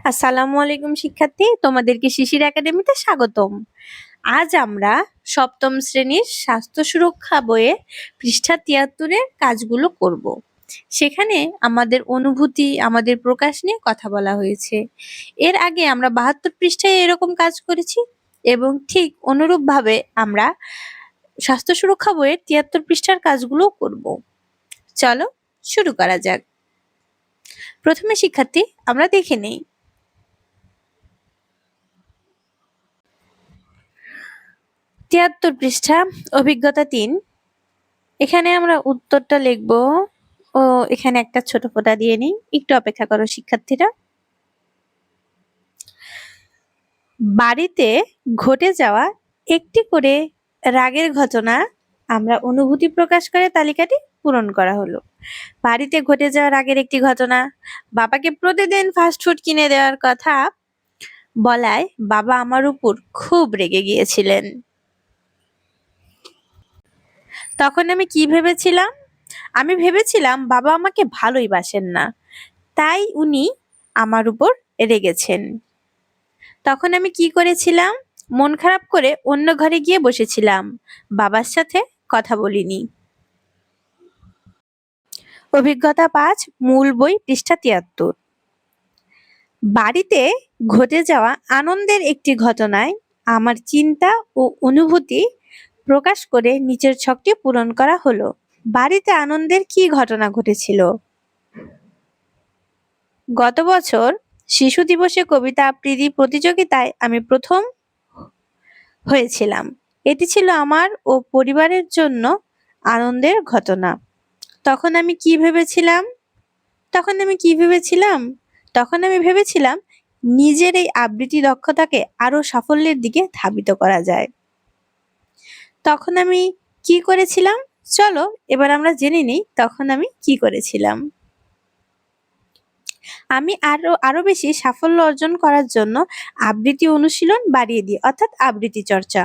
আসসালামু আলাইকুম শিক্ষার্থী, তোমাদেরকে শিশির একাডেমিতে স্বাগতম। আজ আমরা সপ্তম শ্রেণির স্বাস্থ্য সুরক্ষা বইয়ে পৃষ্ঠা তিয়াত্তরের কাজগুলো করব। সেখানে আমাদের অনুভূতি, আমাদের প্রকাশ নিয়ে কথা বলা হয়েছে। এর আগে আমরা বাহাত্তর পৃষ্ঠায় এরকম কাজ করেছি এবং ঠিক অনুরূপভাবে আমরা স্বাস্থ্য সুরক্ষা বইয়ের তিয়াত্তর পৃষ্ঠার কাজগুলো করব। চলো শুরু করা যাক। প্রথমে শিক্ষার্থী, আমরা দেখে নেই। তিয়াত্তর পৃষ্ঠা, অভিজ্ঞতা তিন। এখানে আমরা উত্তরটা লিখব। ও, এখানে একটা ছোট ফোঁটা দিয়ে নিই। একটু অপেক্ষা করো, শিক্ষার্থীরা। বাড়িতে ঘটে যাওয়া একটি করে রাগের ঘটনা আমরা অনুভূতি প্রকাশ করে তালিকাটি পূরণ করা হলো। বাড়িতে ঘটে যাওয়া রাগের একটি ঘটনা, বাবাকে প্রতিদিন ফাস্টফুড কিনে দেওয়ার কথা বলায় বাবা আমার উপর খুব রেগে গিয়েছিলেন। তখন আমি কি ভেবেছিলাম? আমি ভেবেছিলাম বাবা আমাকে ভালোই বাসেন না। তাই উনি আমার উপর রেগেছেন। তখন আমি কি করেছিলাম? মন খারাপ করে অন্য ঘরে গিয়ে বসেছিলাম। বাবার সাথে কথা বলিনি। অভিজ্ঞতা পাঁচ, মূল বই পৃষ্ঠা তিয়াত্তর। বাড়িতে ঘটে যাওয়া আনন্দের একটি ঘটনায় আমার চিন্তা ও অনুভূতি প্রকাশ করে নিচের ছকটি পূরণ করা হলো। বাড়িতে আনন্দের কি ঘটনা ঘটেছিল? গত বছর শিশু দিবসে কবিতা, আবৃত্তি প্রতিযোগিতায় আমি প্রথম হয়েছিলাম। এটি ছিল আমার ও পরিবারের জন্য আনন্দের ঘটনা। তখন আমি কি ভেবেছিলাম? তখন আমি কি ভেবেছিলাম? তখন আমি ভেবেছিলাম নিজের এই আবৃত্তি দক্ষতাকে আরও সাফল্যের দিকে ধাবিত করা যায়। তখন আমি কি করেছিলাম? চলো, এবার আমরা জেনে নিই তখন আমি কি করেছিলাম। আমি আরও আরও বেশি সাফল্য অর্জন করার জন্য আবৃত্তি অনুশীলন বাড়িয়ে দিই, অর্থাৎ আবৃত্তি চর্চা।